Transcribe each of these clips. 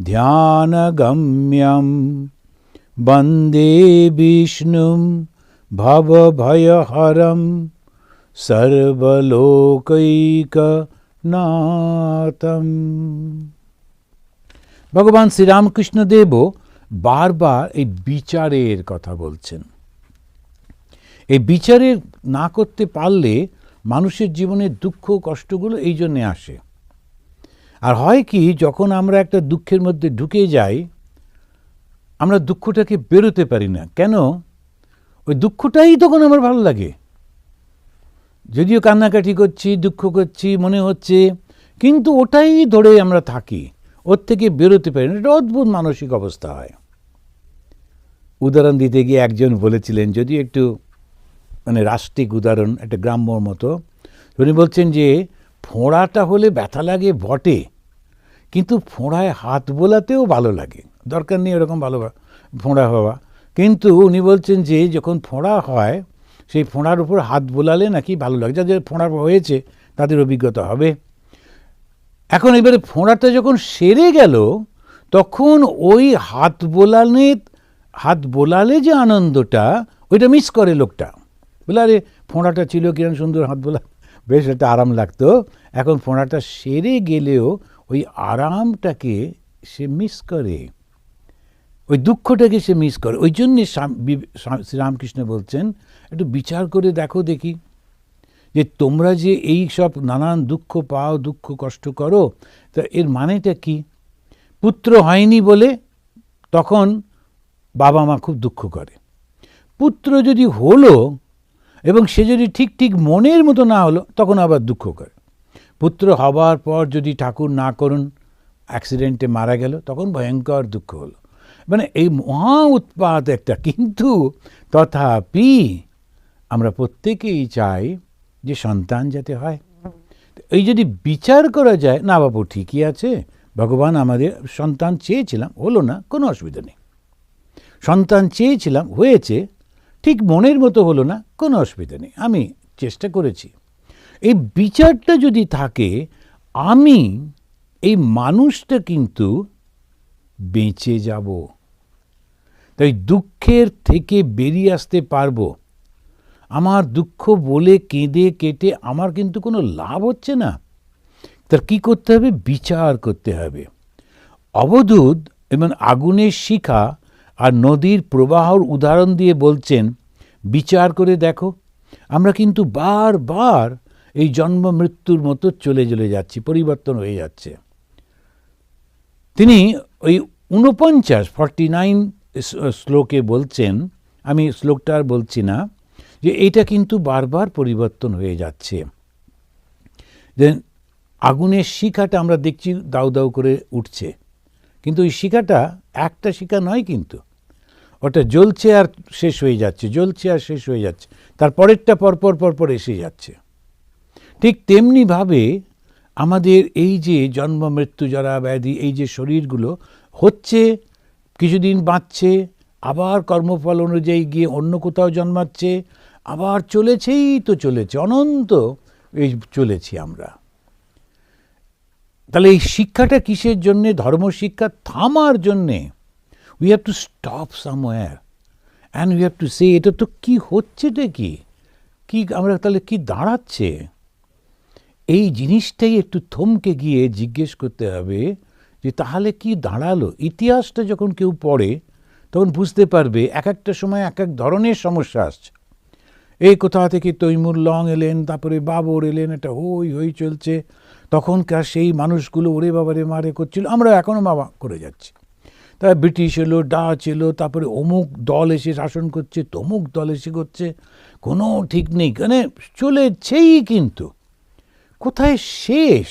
ध्यानगम्यं वन्दे विष्णुं भवभयहरं সর্বলোকৈকনাথম ভগবান শ্রীরামকৃষ্ণদেবও বারবার এই বিচারের কথা বলছেন এই বিচারের না করতে পারলে মানুষের জীবনে দুঃখ কষ্টগুলো এই জন্যে আসে আর হয় কি, যখন আমরা একটা দুঃখের মধ্যে ঢুকে যাই, আমরা দুঃখটাকে বেরোতে পারি না। কেন? ওই দুঃখটাই তখন আমার ভালো লাগে। যদিও কান্নাকাটি করছি, দুঃখ করছি, মনে হচ্ছে, কিন্তু ওটাই ধরে আমরা থাকি। ওর থেকে বেরোতে পারি না। এটা অদ্ভুত মানসিক অবস্থা হয়। উদাহরণ দিতে গিয়ে একজন বলেছিলেন, যদি একটু মানে রাষ্ট্রিক উদাহরণ, একটা গ্রাম্যর মতো, উনি বলছেন যে, ফোঁড়াটা হলে ব্যথা লাগে বটে। কিন্তু ফোঁড়ায় হাত বোলাতেও ভালো লাগে। দরকার নেই এরকম ভালো ফোঁড়া হওয়া। কিন্তু উনি বলছেন যে যখন ফোঁড়া হয়, সেই ফোঁড়ার উপর হাত বোলালে নাকি ভালো লাগে। যাদের ফোঁড়া হয়েছে, তাদের অভিজ্ঞতা হবে। এখন এবারে ফোঁড়াটা যখন সেরে গেল, তখন ওই হাত বোলালে হাত বোলালে যে আনন্দটা, ওইটা মিস করে লোকটা। বলে, আরে, ফোঁড়াটা ছিল কিরম সুন্দর হাত বোলা। বেশ, একটা আরাম লাগতো। এখন ফোঁড়াটা সেরে গেলেও ওই আরামটাকে সে মিস করে। ওই দুঃখটাকে সে মিস করে। ওই জন্যে শ্রীরামকৃষ্ণ বলছেন, একটু বিচার করে দেখো দেখি যে তোমরা যে এই সব নানান দুঃখ পাও, দুঃখ কষ্ট করো, তা এর মানেটা কি? পুত্র হয়নি বলে তখন বাবা মা খুব দুঃখ করে। পুত্র যদি হলো এবং সে যদি ঠিক ঠিক মনের মতো না হলো, তখন আবার দুঃখ করে। পুত্র হবার পর যদি ঠাকুর না করুন অ্যাক্সিডেন্টে মারা গেল, তখন ভয়ঙ্কর দুঃখ হলো। মানে এই মহা উৎপাত একটা। কিন্তু তথাপি আমরা প্রত্যেকেই চাই যে সন্তান যাতে হয়। এই যদি বিচার করা যায়, না বাবু, ঠিকই আছে, ভগবান আমাদের সন্তান চেয়েছিলাম, হলো না, কোনো অসুবিধা নেই। সন্তান চেয়েছিলাম, হয়েছে, ঠিক মনের মতো হলো না, কোনো অসুবিধা নেই। আমি চেষ্টা করেছি। এই বিচারটা যদি থাকে, আমি এই মানুষটা কিন্তু বেঁচে যাব। তাই দুঃখের থেকে বেরিয়ে আসতে পারব। আমার দুঃখ বলে কেঁদে কেটে আমার কিন্তু কোনো লাভ হচ্ছে না। তার কি করতে হবে? বিচার করতে হবে। অবধূত এবং আগুনের শিখা আর নদীর প্রবাহর উদাহরণ দিয়ে বলছেন, বিচার করে দেখো। আমরা কিন্তু বারবার এই জন্ম মৃত্যুর মতো চলে চলে যাচ্ছি, পরিবর্তন হয়ে যাচ্ছে। তিনি ওই ঊনপঞ্চাশ, ফর্টি নাইন শ্লোকে বলছেন, আমি শ্লোকটা আর বলছি না, যে এটা কিন্তু বারবার পরিবর্তন হয়ে যাচ্ছে। দেন আগুনের শিখাটা আমরা দেখছি, দাউ দাউ করে উঠছে। কিন্তু ওই শিখাটা একটা শিখা নয় কিন্তু। ওটা জ্বলছে আর শেষ হয়ে যাচ্ছে, জ্বলছে আর শেষ হয়ে যাচ্ছে। তার পরেরটা পরপর পরপর এসে যাচ্ছে। ঠিক তেমনিভাবে আমাদের এই যে জন্ম, মৃত্যু, জরা, ব্যাধি, এই যে শরীরগুলো হচ্ছে, কিছুদিন বাঁচছে, আবার কর্মফল অনুযায়ী গিয়ে অন্য কোথাও জন্মাচ্ছে, আবার চলেছেই তো চলেছে, অনন্ত এই চলেছি আমরা। তাহলে এই শিক্ষাটা কিসের জন্যে? ধর্মশিক্ষা থামার জন্যে। We have to stop somewhere and we have to say এটা তো কী হচ্ছেটা কি? কি আমরা তাহলে কি দাঁড়াচ্ছে? এই জিনিসটাই একটু থমকে গিয়ে জিজ্ঞেস করতে হবে যে তাহলে কি দাঁড়াল? ইতিহাসটা যখন কেউ পড়ে, তখন বুঝতে পারবে এক একটা সময় এক এক ধরনের সমস্যা আসছে। এই কোথা থেকে তৈমুর লং এলেন, তারপরে বাবর এলেন, এটা হই হই চলছে। তখনকার সেই মানুষগুলো ওরে বাবারে মারে করছিল, আমরা এখনও বাবা করে যাচ্ছি। তা ব্রিটিশ এলো, ডাচ এলো, তারপরে অমুক দল এসে শাসন করছে, তমুক দল এসে করছে, কোনো ঠিক নেই। মানে চলেছেই কিন্তু। কোথায় শেষ?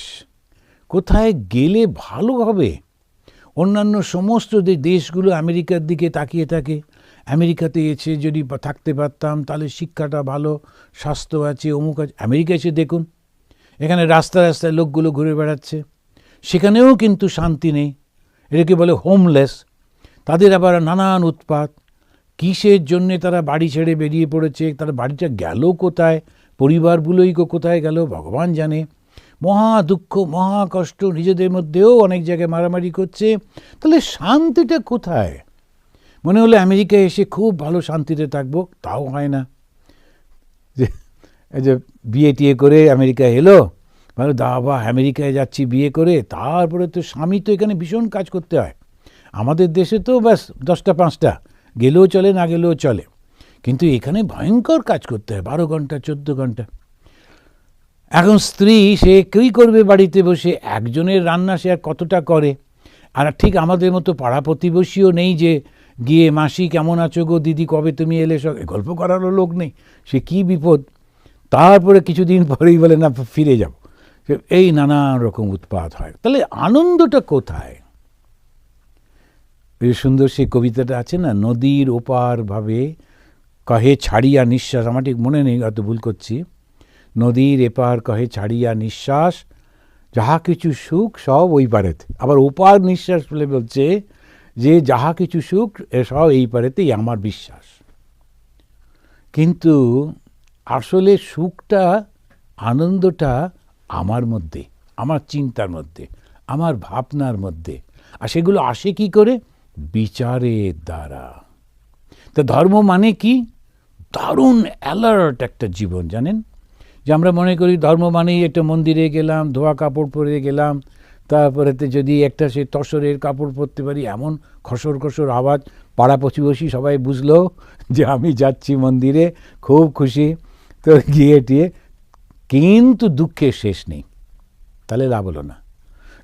কোথায় গেলে ভালো হবে? অন্যান্য সমস্ত যে দেশগুলো আমেরিকার দিকে তাকিয়ে থাকে, আমেরিকাতে এসে যদি থাকতে পারতাম, তাহলে শিক্ষাটা ভালো, স্বাস্থ্য আছে, অমুক আছে। আমেরিকা এসে দেখুন, এখানে রাস্তা রাস্তায় লোকগুলো ঘুরে বেড়াচ্ছে। সেখানেও কিন্তু শান্তি নেই। এটাকে বলে হোমলেস তাদের আবার নানান উৎপাত। কিসের জন্যে তারা বাড়ি ছেড়ে বেরিয়ে পড়েছে? তারা বাড়িটা গেল কোথায়? পরিবারগুলোই কোথায় গেল? ভগবান জানে। মহা দুঃখ, মহা কষ্ট নিজেদের মধ্যেও অনেক জায়গায় মারামারি করছে। তাহলে শান্তিটা কোথায়? মনে হলো আমেরিকায় এসে খুব ভালো শান্তিতে থাকব, তাও হয় না। যে বিয়ে টিয়ে করে আমেরিকায় এলো ভালো দাবা, আমেরিকায় যাচ্ছি বিয়ে করে, তারপরে তো স্বামী তো এখানে ভীষণ কাজ করতে হয়। আমাদের দেশে তো ব্যাস দশটা, পাঁচটা, গেলেও চলে, না গেলেও চলে। কিন্তু এখানে ভয়ঙ্কর কাজ করতে হয়, বারো ঘণ্টা, চোদ্দ ঘণ্টা। এখন স্ত্রী, সে কী করবে বাড়িতে বসে? একজনের রান্না সে আর কতটা করে? আর ঠিক আমাদের মতো পাড়া প্রতিবেশীও নেই যে, গিয়ে মাসি কেমন আছো গো? দিদি কবে তুমি এলে সব? গল্প করারও লোক নেই। সে কি বিপদ? তারপরে কিছুদিন পরেই বলে, না, ফিরে যাব। এই নানান রকম উৎপাত হয়। তাহলে আনন্দটা কোথায়? সুন্দর সেই কবিতাটা আছে না, নদীর ওপার ভাবে কহে ছাড়িয়া নিঃশ্বাস, আমার ঠিক মনে নেই, হয়তো ভুল করছি। নদীর এপার কহে ছাড়িয়া নিঃশ্বাস, যাহা কিছু সুখ সব ওই পারেতে। আবার ওপার নিঃশ্বাস বলে বলছে যে, যাহা কিছু সুখ সব এই পারেতেই আমার বিশ্বাস। কিন্তু আসলে সুখটা, আনন্দটা আমার মধ্যে, আমার চিন্তার মধ্যে, আমার ভাবনার মধ্যে। আর সেগুলো আসে কি করে? বিচারের দ্বারা। তো ধর্ম মানে কি? দারুণ অ্যালার্ট একটা জীবন, জানেন? যে আমরা মনে করি ধর্ম মানেই একটা মন্দিরে গেলাম, ধোয়া কাপড় পরে গেলাম, তারপরেতে যদি একটা সে তসরের কাপড় পরতে পারি, এমন খসর খসর আওয়াজ, পাড়া প্রতিবেশী সবাই বুঝলো যে আমি যাচ্ছি মন্দিরে, খুব খুশি। তো গিয়ে টিয়ে কিন্তু দুঃখের শেষ নেই, তাহলে লাভ হলো না।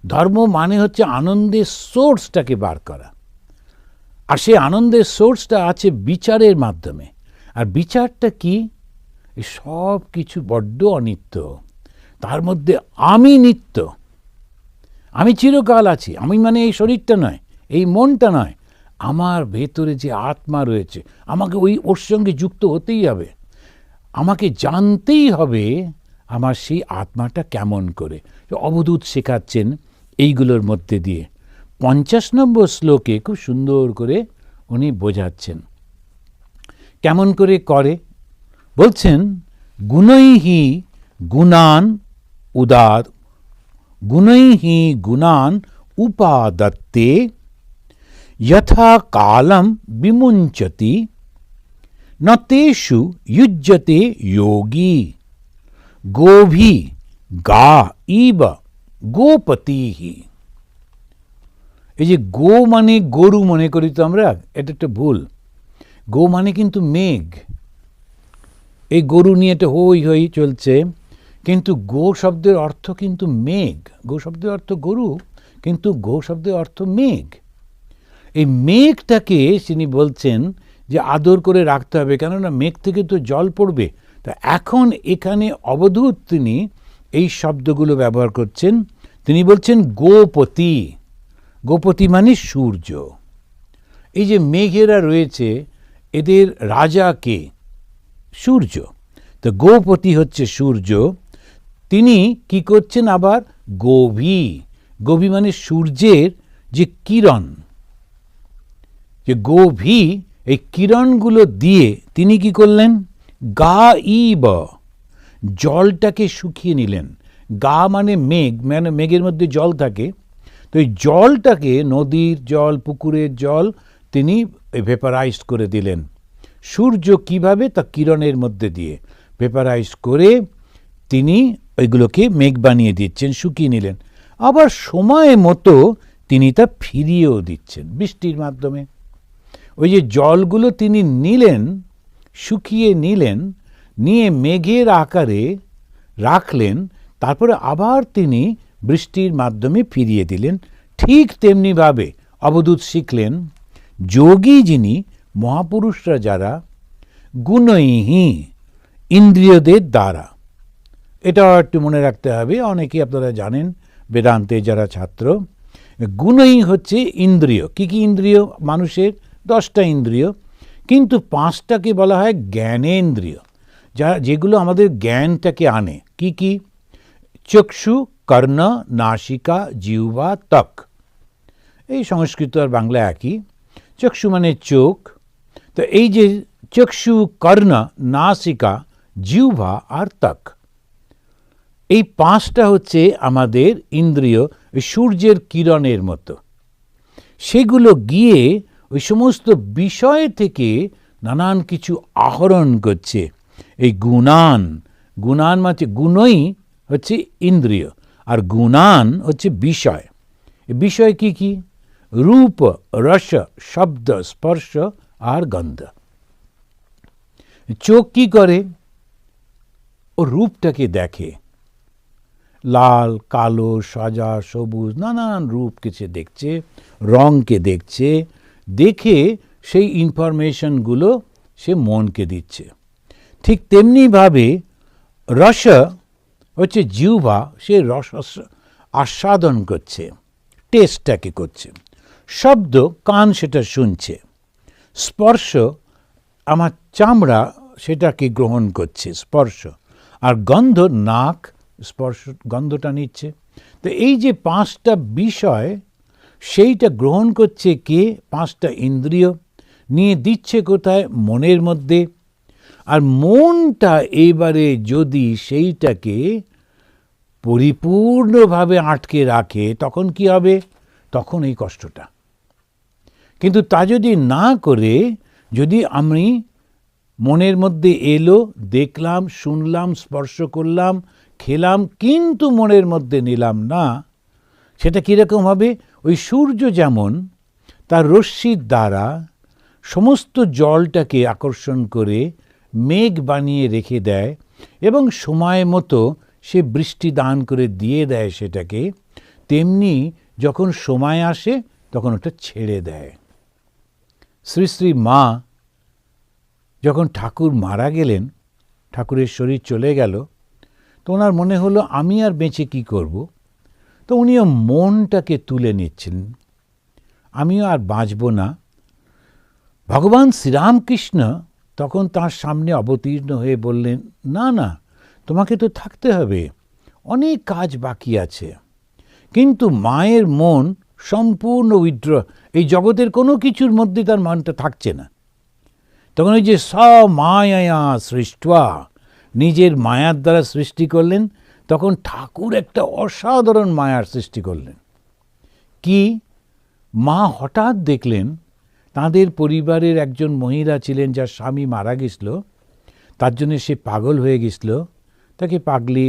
ধর্ম মানে হচ্ছে আনন্দের সোর্সটাকে বার করা। আর সেই আনন্দের সোর্সটা আছে বিচারের মাধ্যমে। আর বিচারটা কি? সব কিছু বড্ড অনিত্য। তার মধ্যে আমি নিত্য। আমি চিরকাল আছি। আমি মানে এই শরীরটা নয়, এই মনটা নয়। আমার ভেতরে যে আত্মা রয়েছে, আমাকে ওই ওর সঙ্গে যুক্ত হতেই হবে। আমাকে জানতেই হবে আমার সেই আত্মাটা কেমন করে। অবধূত শেখাচ্ছেন এইগুলোর মধ্যে দিয়ে। পঞ্চাশ নম্বর শ্লোকে খুব সুন্দর করে উনি বোঝাচ্ছেন। কেমন করে করে? বলছেন, গুণৈহি গুণান উদার, গুণৈহি গুণান উপাদত্তে যথা কালম বিমুঞ্চতি, ন তেষু যোগী গোভি গা ইব গোপতিহি। এই যে গো মানে গরু মনে করি তো আমরা, এটা একটা ভুল। গো মানে কিন্তু মেঘ। এই গরু নিয়ে এটা হই হই চলছে। কিন্তু গো শব্দের অর্থ কিন্তু মেঘ। গো শব্দের অর্থ গরু, কিন্তু গো শব্দের অর্থ মেঘ। এই মেঘটাকে তিনি বলছেন যে আদর করে রাখতে হবে, কেননা মেঘ থেকে তো জল পড়বে। তা এখন এখানে অবধূত তিনি এই শব্দগুলো ব্যবহার করছেন। তিনি বলছেন গোপতি। গোপতি মানে সূর্য। এই যে মেঘেরা রয়েছে, এদের রাজা কে? সূর্য। তো গোপতি হচ্ছে সূর্য। তিনি কি করছেন আবার? গভী গভী মানে সূর্যের যে কিরণ। যে গভী এই কিরণগুলো দিয়ে তিনি কি করলেন? গা ইব জলটাকে শুকিয়ে নিলেন। গা মানে মেঘ মানে মেঘের মধ্যে জল থাকে। তো এই জলটাকে নদীর জল, পুকুরের জল তিনি ভেপারাইজ করে দিলেন। সূর্য কীভাবে? তা কিরণের মধ্যে দিয়ে ভেপারাইজ করে তিনি ওইগুলোকে মেঘ বানিয়ে দিচ্ছেন, শুকিয়ে নিলেন। আবার সময় মতো তিনি তা ফিরিয়েও দিচ্ছেন বৃষ্টির মাধ্যমে। ওই যে জলগুলো তিনি নিলেন, শুকিয়ে নিলেন, নিয়ে মেঘের আকারে রাখলেন, তারপরে আবার তিনি বৃষ্টির মাধ্যমে ফিরিয়ে দিলেন। ঠিক তেমনিভাবে অবদূত শিখলেন, যোগী যিনি, মহাপুরুষরা যারা গুণইহি ইন্দ্রিয়দের দ্বারা। এটাও একটু মনে রাখতে হবে, অনেকেই আপনারা জানেন, বেদান্তে যারা ছাত্র, গুণই হচ্ছে ইন্দ্রিয়। কি কি ইন্দ্রিয়? মানুষের দশটা ইন্দ্রিয়। কিন্তু পাঁচটাকে বলা হয় জ্ঞানেন্দ্রিয়। যা, যেগুলো আমাদের জ্ঞানটাকে আনে। কি কি? চক্ষু কর্ণ, নাসিকা, জিহ্বা, ত্বক। এই সংস্কৃত আর বাংলা একই। চক্ষু মানে চোখ। তো এই যে চক্ষু, কর্ণ, নাসিকা, জিহ্বা আর ত্বক। এই পাঁচটা হচ্ছে আমাদের ইন্দ্রিয় সূর্যের কিরণের মতো। সেগুলো গিয়ে ওই সমস্ত বিষয় থেকে নানান কিছু আহরণ করছে। এই গুণান গুণান মানে গুণই হচ্ছে ইন্দ্রিয়। আর গুণান হচ্ছে বিষয়। বিষয় কি কি? রূপ, রস, শব্দ, স্পর্শ আর গন্ধ। চোখ কি করে? ও রূপটাকে দেখে। লাল, কালো, সাজা, সবুজ নানান রূপকে সে দেখছে রঙকে দেখছে, দেখে সেই ইনফরমেশনগুলো সে মনকে দিচ্ছে। ঠিক তেমনিভাবে রস হচ্ছে জিহ্বা সে রস আস্বাদন করছে টেস্টটাকে করছে। শব্দ কান সেটা শুনছে, স্পর্শ আমার চামড়া সেটাকে গ্রহণ করছে, স্পর্শ। আর গন্ধ নাক, স্পর্শ গন্ধটা নিচ্ছে। তো এই যে পাঁচটা বিষয়, সেইটা গ্রহণ করছে কে? পাঁচটা ইন্দ্রিয়। নিয়ে দিচ্ছে কোথায়? মনের মধ্যে। আর মনটা এবারে যদি সেইটাকে পরিপূর্ণভাবে আটকে রাখে, তখন কি হবে? তখন এই কষ্টটা। কিন্তু তা যদি না করে, যদি আমি মনের মধ্যে এলো, দেখলাম, শুনলাম, স্পর্শ করলাম, খেলাম, কিন্তু মনের মধ্যে নিলাম না, সেটা কীরকম হবে? ওই সূর্য যেমন, তার রশ্মির দ্বারা সমস্ত জলটাকে আকর্ষণ করে মেঘ বানিয়ে রেখে দেয় এবং সময় মতো সে বৃষ্টি দান করে দিয়ে দেয় সেটাকে, তেমনি যখন সময় আসে তখন ওটা ছেড়ে দেয়। শ্রী শ্রী মা যখন ঠাকুর মারা গেলেন, ঠাকুরের শরীর চলে গেল, তো ওনার মনে হলো, আমি আর বেঁচে কি করব? তো উনিও মনটাকে তুলে নিচ্ছেন, আমিও আর বাঁচব না। ভগবান শ্রীরামকৃষ্ণ তখন তার সামনে অবতীর্ণ হয়ে বললেন, না না, তোমাকে তো থাকতে হবে, অনেক কাজ বাকি আছে। কিন্তু মায়ের মন সম্পূর্ণ উইড্র, এই জগতের কোনো কিছুর মধ্যে তার মনটা থাকছে না। তখন ওই যে স মায়া সৃষ্টা নিজের মায়ার দ্বারা সৃষ্টি করলেন, তখন ঠাকুর একটা অসাধারণ মায়ার সৃষ্টি করলেন। কি? মা হঠাৎ দেখলেন তাদের পরিবারের একজন মহিলা ছিলেন যার স্বামী মারা গেছিল, তার জন্য সে পাগল হয়ে গেছিল। তাকে পাগলি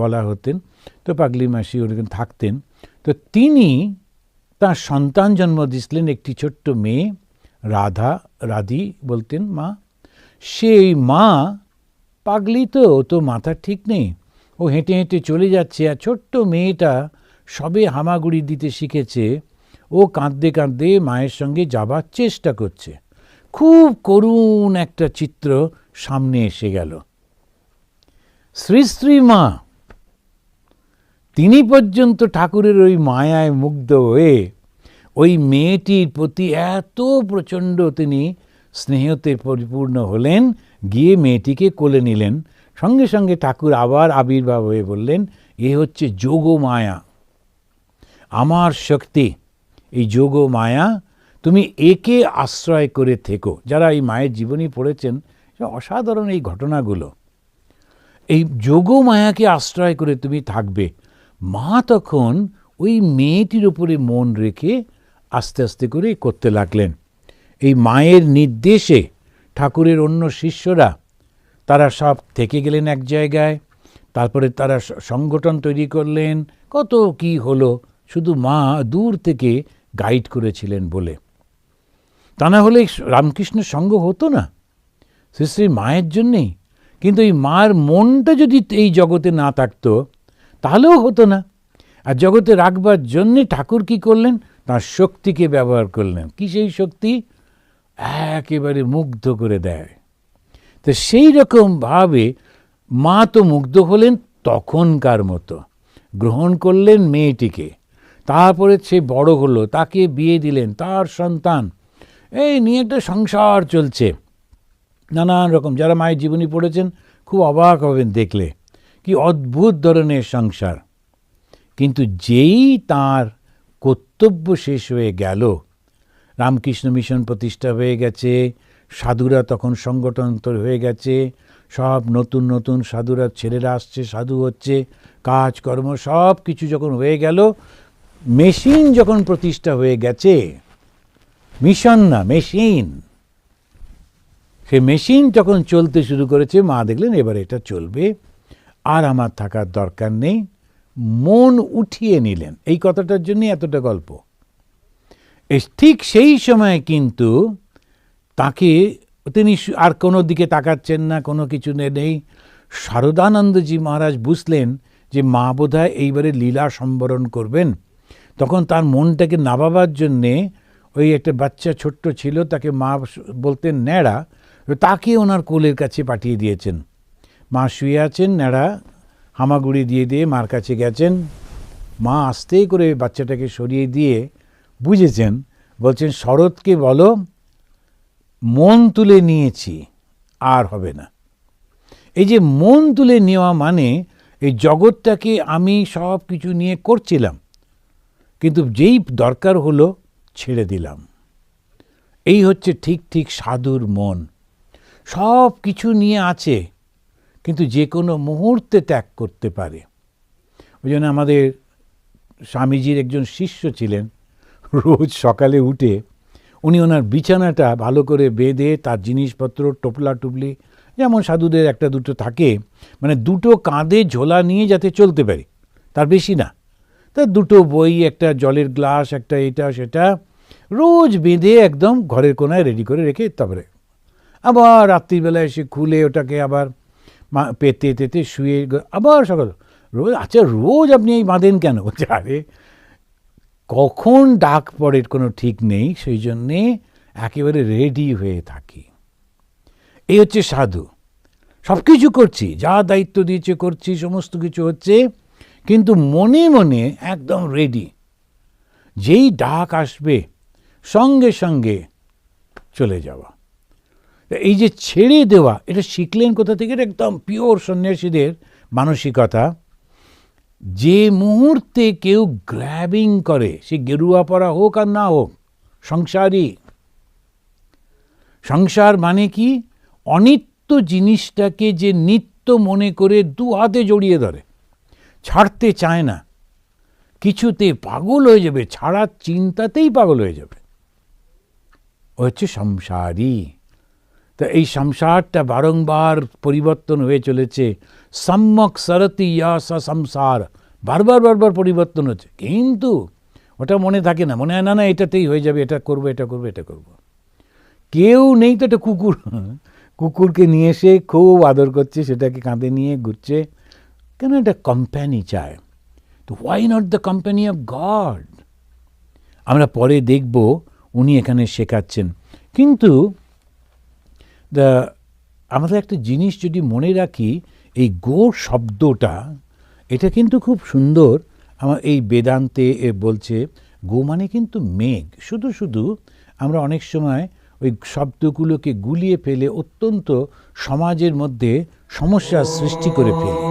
বলা হতেন। তো পাগলি মাসি ওরকম থাকতেন। তো তিনি তার সন্তান জন্ম দিয়েছিলেন একটি ছোট্ট মেয়ে, রাধা, রাধি বলতেন মা। সেই মা পাগলি তো তো মাথা ঠিক নেই। ও হেঁটে হেঁটে চলে যাচ্ছে আর ছোট্ট মেয়েটা সবে হামাগুড়ি দিতে শিখেছে। ও কাঁদতে কাঁদতে মায়ের সঙ্গে যাবার চেষ্টা করছে। খুব করুণ একটা চিত্র সামনে এসে গেল। শ্রী শ্রী মা, তিনি পর্যন্ত ঠাকুরের ওই মায়ায় মুগ্ধ হয়ে ওই মেয়েটির প্রতি এত প্রচণ্ড তিনি স্নেহতে পরিপূর্ণ হলেন, গিয়ে মেয়েটিকে কোলে নিলেন। সঙ্গে সঙ্গে ঠাকুর আবার আবির্ভাব হয়ে বললেন, এ হচ্ছে যোগ মায়া আমার শক্তি এই যোগ ও মায়া তুমি একে আশ্রয় করে থেকো। যারা এই মায়ের জীবনী পড়েছেন অসাধারণ এই ঘটনাগুলো। এই যোগ মায়াকে আশ্রয় করে তুমি থাকবে। মা তখন ওই মেয়েটির উপরে মন রেখে আস্তে আস্তে করে করতে লাগলেন। এই মায়ের নির্দেশে ঠাকুরের অন্য শিষ্যরা, তারা সব থেকে গেলেন এক জায়গায়, তারপরে তারা সংগঠন তৈরি করলেন। কত কি হলো, শুধু মা দূর থেকে গাইড করেছিলেন বলে। তা না হলে রামকৃষ্ণের সঙ্গ হতো না। শ্রী শ্রী মায়ের জন্যেই। কিন্তু এই মার মনটা যদি এই জগতে না থাকতো, তাহলেও হতো না। আর জগতে রাখবার জন্যে ঠাকুর কি করলেন? তার শক্তিকে ব্যবহার করলেন। কি সেই শক্তি? একেবারে মুগ্ধ করে দেয়। তো সেই রকমভাবে মা তো মুগ্ধ হলেন তখনকার মতো। গ্রহণ করলেন মেয়েটিকে। তারপরে সে বড় হলো, তাকে বিয়ে দিলেন তার সন্তান। এই নিয়ে একটা সংসার চলছে। নানান রকম, যারা মায়ের জীবনী পড়েছেন খুব অবাক হবেন দেখলে। কি অদ্ভুত ধরনের সংসার। কিন্তু যেই তার কর্তব্য শেষ হয়ে গেল, রামকৃষ্ণ মিশন প্রতিষ্ঠা হয়ে গেছে, সাধুরা তখন সংগঠন তৈরি হয়ে গেছে, সব নতুন নতুন সাধুরা, ছেলেরা আসছে, সাধু হচ্ছে, কাজকর্ম সব কিছু যখন হয়ে গেল মেশিন যখন প্রতিষ্ঠা হয়ে গেছে, মিশন না, মেশিন। সে মেশিন যখন চলতে শুরু করেছে, মা দেখলেন এবার এটা চলবে, আর আমার থাকার দরকার নেই। মন উঠিয়ে নিলেন। এই কথাটার জন্য এতটা গল্প। ঠিক সেই সময় কিন্তু তাকে তিনি আর কোনো দিকে তাকাচ্ছেন না, কোনো কিছু নেই। শারদানন্দজি মহারাজ বুঝলেন যে মা বোধহয় এইবারে লীলা সম্বরণ করবেন। তখন তার মনটাকে নাবাবার জন্যে ওই একটা বাচ্চা ছোট্ট ছিল, তাকে মা বলতেন, ন্যাড়া। তাকে ওনার কোলের কাছে পাঠিয়ে দিয়েছেন। মা শুয়ে আছেন, ন্যাড়া হামাগুড়ি দিয়ে দিয়ে মার কাছে গেছেন। মা আস্তে করে বাচ্চাটাকে সরিয়ে দিয়ে বুঝেছেন, বলছেন, শরৎকে বলো, মন তুলে নিয়েছি, আর হবে না। এই যে মন তুলে নেওয়া মানে এই জগৎটাকে আমি সব কিছু নিয়ে করছিলাম। কিন্তু যেই দরকার হলো ছেড়ে দিলাম। এই হচ্ছে ঠিক ঠিক সাধুর মন। সব কিছু নিয়ে আছে, কিন্তু যে কোনো মুহূর্তে ত্যাগ করতে পারে। ওই জন্য আমাদের স্বামীজির একজন শিষ্য ছিলেন, রোজ সকালে উঠে উনি ওনার বিছানাটা ভালো করে বেঁধে তার জিনিসপত্র, টোপলা টুপলি, যেমন সাধুদের একটা দুটো থাকে মানে দুটো কাঁধে ঝোলা নিয়ে যাতে চলতে পারে, তার বেশি না। তা দুটো বই, একটা জলের গ্লাস, একটা এটা, সেটা রোজ বেঁধে একদম ঘরের কোনায় রেডি করে রেখে তারপরে আবার রাত্রিবেলা এসে খুলে ওটাকে আবার পেতে, তেতে শুয়ে আবার সকাল, রোজ আচ্ছা রোজ আপনি এই বাঁধেন কেন? আরে, কখন ডাক পড়ে কোনো ঠিক নেই, সেই জন্যে একেবারে রেডি হয়ে থাকি। এই হচ্ছে সাধু। সব কিছু করছি, যা দায়িত্ব দিয়েছে, করছি, সমস্ত কিছু হচ্ছে কিন্তু মনে মনে একদম রেডি যেই ডাক আসবে, সঙ্গে সঙ্গে চলে যাওয়া। এই যে ছেড়ে দেওয়া, এটা শিখলেন কোথা থেকে? এটা একদম পিওর সন্ন্যাসীদের মানসিকতা। যে মুহূর্তে কেউ গ্র্যাবিং করে, সে গেরুয়া পরা হোক আর না হোক, সংসারী। সংসার মানে কি? অনিত্য জিনিসটাকে যে নিত্য মনে করে দু হাতে জড়িয়ে ধরে। ছাড়তে চায় না। কিছুতে পাগল হয়ে যাবে ছাড়ার চিন্তাতেই পাগল হয়ে যাবে। ও হচ্ছে সংসারী। তা এই সংসারটা বারংবার পরিবর্তন হয়ে চলেছে। সম্যক সরতি ইয়া স সংসার বারবার বারবার পরিবর্তন হচ্ছে। কিন্তু ওটা মনে থাকে না, মনে হয়, না না, এটাতেই হয়ে যাবে, এটা করব এটা করব এটা করব। কেউ নেই তো একটা কুকুর। কুকুরকে নিয়ে এসে খুব আদর করছে, সেটাকে কাঁধে নিয়ে ঘুরছে। কেন একটা কোম্পানি চায়? তো why not the company of God আমরা পরে দেখব উনি এখানে শেখাচ্ছেন। কিন্তু দ্য আমাদের একটা জিনিস যদি মনে রাখি, এই গো শব্দটা, এটা কিন্তু খুব সুন্দর। আমার এই বেদান্তে বলছে, গো মানে কিন্তু মেঘ। শুধু শুধু আমরা অনেক সময় ওই শব্দগুলোকে গুলিয়ে ফেলে অত্যন্ত সমাজের মধ্যে সমস্যার সৃষ্টি করে ফেলি।